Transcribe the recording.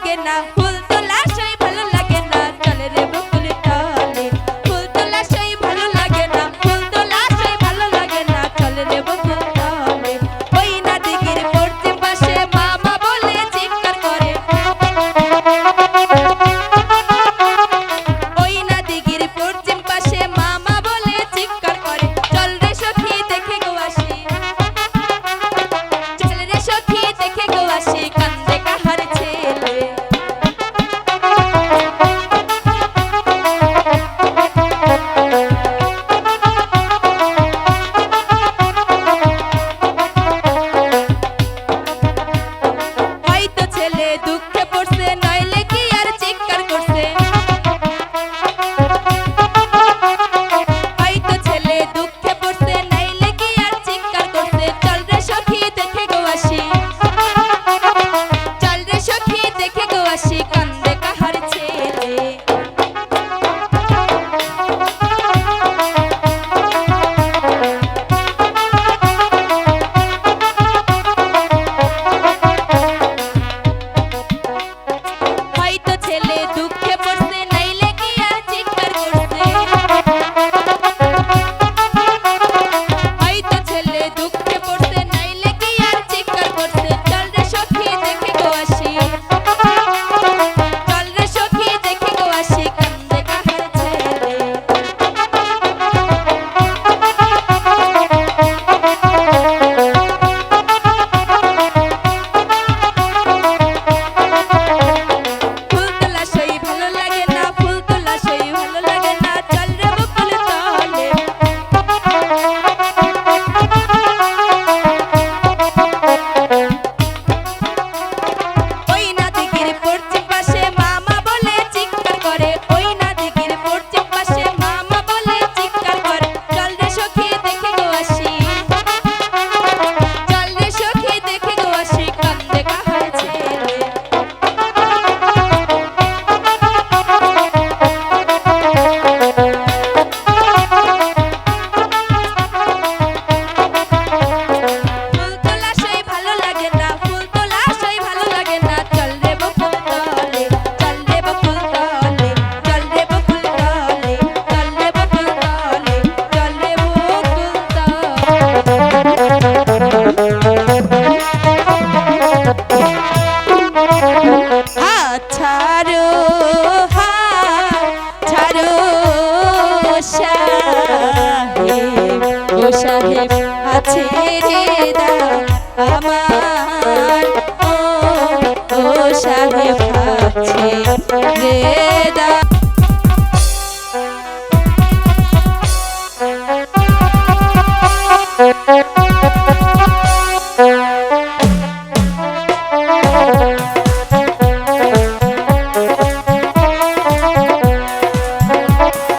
like it now. Pull সাহেব আছে রে দা আমার ও সাহেব আছে রে দা